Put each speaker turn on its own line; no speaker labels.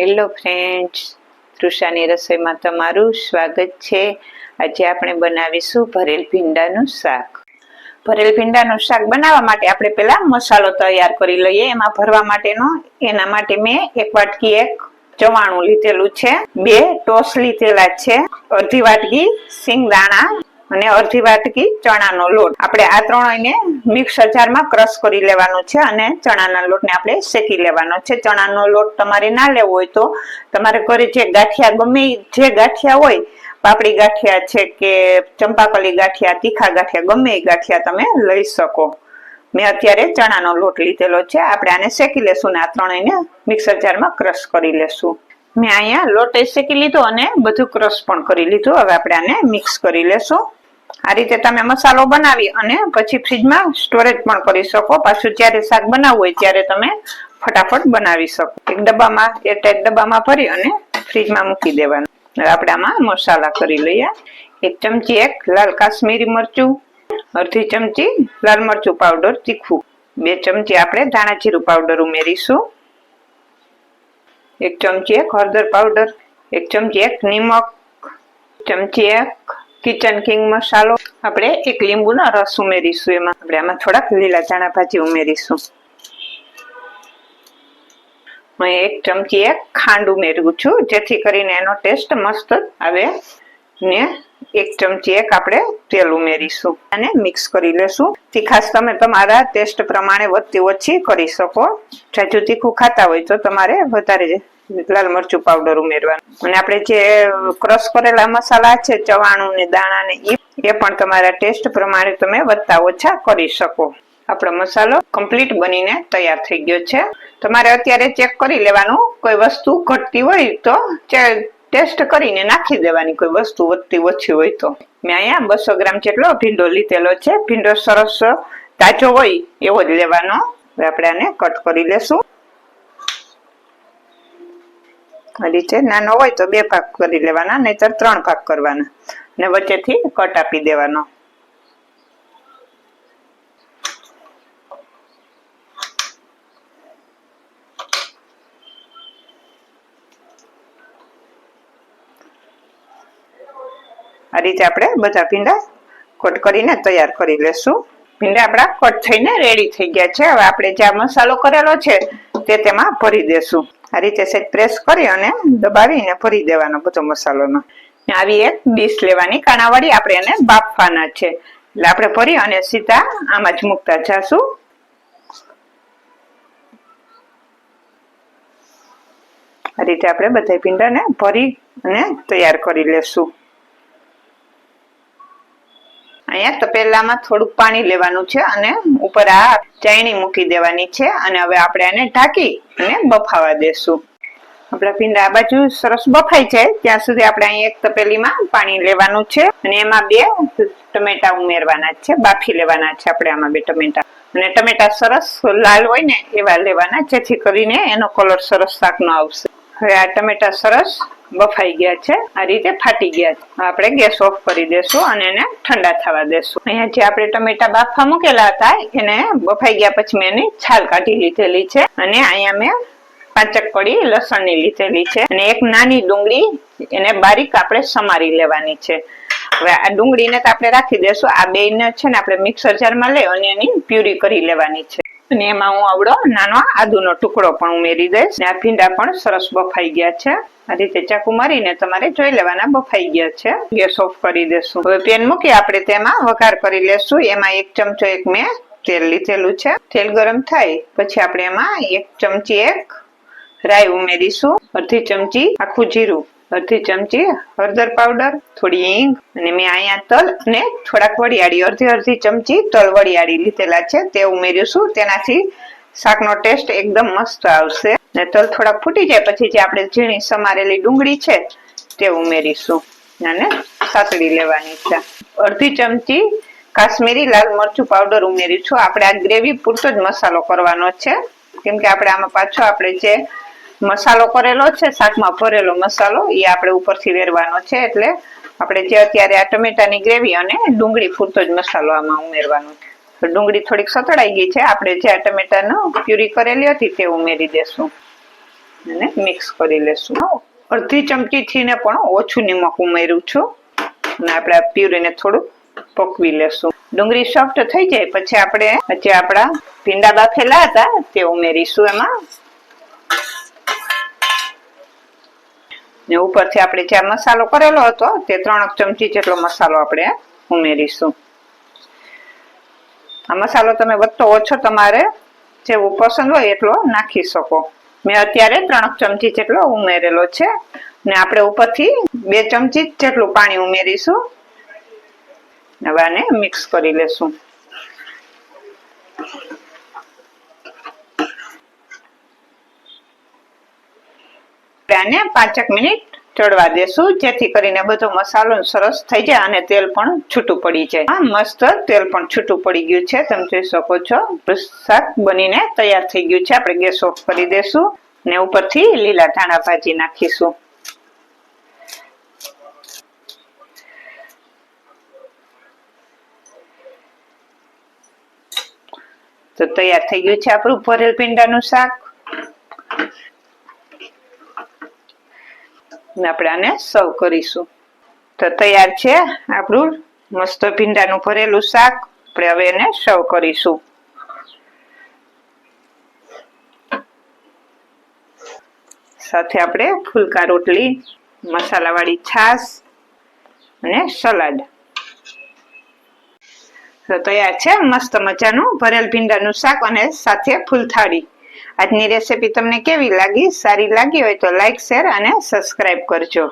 Hello friends તૃષાની રસોઈમાં તમારું સ્વાગત છે. આજે આપણે બનાવીશું ભરેલ ભીંડાનું શાક. ભરેલ ભીંડાનું શાક બનાવવા માટે આપણે પહેલા મસાલો તૈયાર કરી લઈએ. એમાં ભરવા માટેનો, એના માટે મેં એક વાટકી એક ચવાણું લીધેલું છે. બે ટોસ લીધેલા છે. અડધી વાટકી સિંગદાણા અને અડધી વાટકી ચણાનો લોટ. આપણે આ ત્રણેયને મિક્સર જારમાં ક્રશ કરી લેવાનો છે અને ચણાના લોટને આપણે શેકી લેવાનો છે. ચણાનો લોટ તમારે ના લેવો હોય તો તમારે ઘરે જે ગાંઠિયા, ગમે જે ગાંઠિયા હોય, પાપડી ગાંઠિયા છે કે ચંપાકલી ગાંઠિયા, તીખા ગાંઠિયા, ગમે એ ગાંઠિયા તમે લઈ શકો. મેં અત્યારે ચણાનો લોટ લીધેલો છે. આપણે આને શેકી લેશું ને આ ત્રણેયને મિક્સર જારમાં ક્રશ કરી લેશું. મેં અહીંયા લોટ શેકી લીધો અને બધું ક્રશ પણ કરી લીધું. હવે આપણે આને મિક્સ કરી લેશું. આ રીતે તમે મસાલો બનાવી અને પછી ફ્રીજમાં સ્ટોરેજ પણ કરી શકો. પાછું જ્યારે શાક બનાવવું હોય ત્યારે તમે ફટાફટ બનાવી શકો. એક ડબ્બામાં એરટાઈટ ડબ્બામાં ભરી અને ફ્રીજમાં મૂકી દેવાનું. આપણે આમાં મસાલા કરી લઈએ. એક ચમચી એક લાલ કાશ્મીરી મરચું, અડધી ચમચી લાલ મરચું પાવડર તીખું. બે ચમચી આપણે ધાણા જીરું પાવડર ઉમેરીશું. એક ચમચી એક હળદર પાવડર એક ચમચી એક નિમક, ચમચી એક કિચન કિંગ મસાલો આપણે એક લીંબુનો રસ ઉમેરીશું એમાં. આપણે આમાં થોડાક લીલા ધાણા ભાજી ઉમેરીશું. હું એક ચમચી એક ખાંડ ઉમેરું છું, જેથી કરીને એનો ટેસ્ટ મસ્ત આવે ને એક ચમચી એક આપણે તેલ ઉમેરીશું અને મિક્સ કરી લેશું. તીખાશ તમે તમારા ટેસ્ટ પ્રમાણે વધતી ઓછી કરી શકો. જાજુ તીખું ખાતા હોય તો તમારે વધારે લાલ મરચું પાવડર ઉમેરવાનું. અને આપણે જે ક્રશ કરેલા મસાલા છે, ચવાણું ને દાણા ને એ પણ તમારા ટેસ્ટ પ્રમાણે તમે વધતા ઓછા કરી શકો. આપણો મસાલો કમ્પ્લીટ બનીને તૈયાર થઈ ગયો છે. તમારે અત્યારે ચેક કરી લેવાનું. કોઈ વસ્તુ ઘટતી હોય તો ટેસ્ટ કરીને નાખી દેવાની, કોઈ વસ્તુ વધતી ઓછી હોય તો. મેં અહીંયા બસો ગ્રામ જેટલો ભીંડો લીધેલો છે. ભીંડો સરસ તાજો હોય એવો જ લેવાનો. હવે આપણે આને કટ કરી લેશું. આ રીતે નાનો હોય તો બે ભાગ કરી લેવાના, નહીતર ત્રણ ભાગ કરવાના. ને વચ્ચેથી કટ આપી દેવાનો. આ રીતે આપણે બધા ભીંડા કટ કરીને તૈયાર કરી લેશું. ભીંડા આપણા કટ થઈને રેડી થઈ ગયા છે. હવે આપણે જે મસાલો કરેલો છે તે તેમાં ભરી દેશું. આ રીતે સેટ પ્રેસ કરી અને દબાવીને ભરી દેવાનો બધો મસાલોનો. આવી એક ડીશ લેવાની કાણાવાળી આપણે એને બાફવાના છે. એટલે આપણે ભરી અને સીધા આમાં જ મૂકતા જાશું. આ રીતે આપણે બધા ભીંડાને ભરી અને તૈયાર કરી લેશું. અહીંયા તપેલામાં થોડુંક પાણી લેવાનું છે અને ઉપર આ ચાયણી મૂકી દેવાની છે અને હવે આપણે આને ઢાંકી અને બફાવા દેશું. આપણા ભીંડા આ બાજુ સરસ બફાઈ જાય ત્યાં સુધી આપણે અહીં એક તપેલીમાં પાણી લેવાનું છે અને એમાં બે ટમેટા ઉમેરવાના છે, બાફી લેવાના છે આપણે આમાં બે ટમેટા. અને ટમેટા સરસ લાલ હોય ને એવા લેવાના, જેથી કરીને એનો કલર સરસ શાકનો આવશે. હવે આ ટમેટા સરસ બફાઈ ગયા છે, આ રીતે ફાટી ગયા છે. આપણે ગેસ ઓફ કરી દેશું અને એને ઠંડા થવા દેશું. અહીંયા જે આપણે ટમેટા બાફા મૂકેલા હતા, એને બફાઈ ગયા પછી મેં એની છાલ કાઢી લીધેલી છે અને અહીંયા મેં પાંચક કડી લસણની લીધેલી છે અને એક નાની ડુંગળી એને બારીક આપણે સમારી લેવાની છે. હવે આ ડુંગળીને તો આપણે રાખી દેશું, આ બે ને છે ને આપણે મિક્સર જારમાં લઈ અને એની પ્યુરી કરી લેવાની છે. અને એમાં હું આવડો, નાનો, આદુનો ટુકડો પણ ઉમેરી દઈશ. આ ભીંડા પણ સરસ બફાઈ ગયા છે. આ રીતે ચાકુ મારીને તમારે જોઈ લેવાના બફાઈ ગયા છે. ગેસ ઓફ કરી દેશું. હવે પેન મૂકી આપણે તેમાં વઘાર કરી લેશું. એમાં એક ચમચો એક મેં તેલ લીધેલું છે. તેલ ગરમ થાય પછી આપણે એમાં એક ચમચી એક રાઈ ઉમેરીશું. અડધી ચમચી આખું જીરું. અડધી ચમચી હળદર પાવડર થોડી હિંગ અને મેં અહીંયા તલ અને થોડાક વડિયાળી અડધી અડધી ચમચી તલ વડિયાળી લીધેલા છે. તે ઉમેરીશું. તેનાથી શાકનો ટેસ્ટ એકદમ મસ્ત આવશે. ને તલ થોડાક ફૂટી જાય પછી જે આપણે ઝીણી સમારેલી ડુંગળી છે, તે ઉમેરીશું. અને સાતડી લેવાની છે. અડધી ચમચી કાશ્મીરી લાલ મરચું પાવડર ઉમેરીશું. આપણે આ ગ્રેવી પૂરતો જ મસાલો કરવાનો છે. કેમ કે આપણે આમાં પાછો આપણે જે મસાલો કરેલો છે, શાકમાં ભરેલો મસાલો એ આપણે ઉપરથી વેરવાનો છે, એટલે આપણે જે અત્યારે આ ટમેટાની ગ્રેવી અને ડુંગળી પૂરતો જ મસાલો આમાં ઉમેરવાનો છે. ડુંગળી થોડીક સતળાઈ ગઈ છે, આપણે જે આ ટમેટાનો પ્યુરી કરેલી હતી તે ઉમેરી દેશું. અને મિક્સ કરી લેશું. અડધી ચમચીથી ને પણ ઓછું નિમક ઉમેરું છું. અને આપણે આ પ્યુરીને થોડું પકવી લેશું. ડુંગળી સોફ્ટ થઈ જાય, પછી આપણે જે આપણા ભીંડા બાફેલા હતા તે ઉમેરીશું એમાં. ને ઉપરથી આપણે જે મસાલો કરેલો હતો, તે ત્રણ ચમચી જેટલો મસાલો આપણે ઉમેરીશું. આ મસાલો તમે વધતો ઓછો તમારે જેવું પસંદ હોય એટલો નાખી શકો. મેં અત્યારે ત્રણ ચમચી જેટલો ઉમેરેલો છે ને આપણે ઉપરથી બે ચમચી જેટલું પાણી ઉમેરીશું. હવે આને મિક્સ કરી લેશું. આને પાંચેક મિનિટ ચડવા દેશું. જેથી કરીને બધો મસાલો સરસ થઈ જાય અને તેલ પણ છૂટું પડી જાય. આ મસ્ત તેલ પણ છૂટું પડી ગયું છે. તમે જોઈ શકો છો. શાક બનીને તૈયાર થઈ ગયું છે. આપણે ગેસ ઓફ કરી દેશું ને ઉપરથી લીલા ધાણા ભાજી નાખીશું. તો તૈયાર થઈ ગયું છે આપણું ભરેલ પીંડાનું શાક. ને આપણે આને સર્વ કરીશું. તો તૈયાર છે આપણું મસ્ત ભીંડાનું ભરેલું શાક. આપણે હવે એને સર્વ કરીશું. સાથે આપણે ફુલકા રોટલી, મસાલાવાળી છાશ અને સલાડ. તો તૈયાર છે મસ્ત મજાનું ભરેલ ભીંડાનું શાક અને સાથે ફૂલથાળી. આજની રેસીપી તમને કેવી લાગી? સારી લાગી હોય તો લાઈક શેર અને સબસ્ક્રાઈબ કરજો.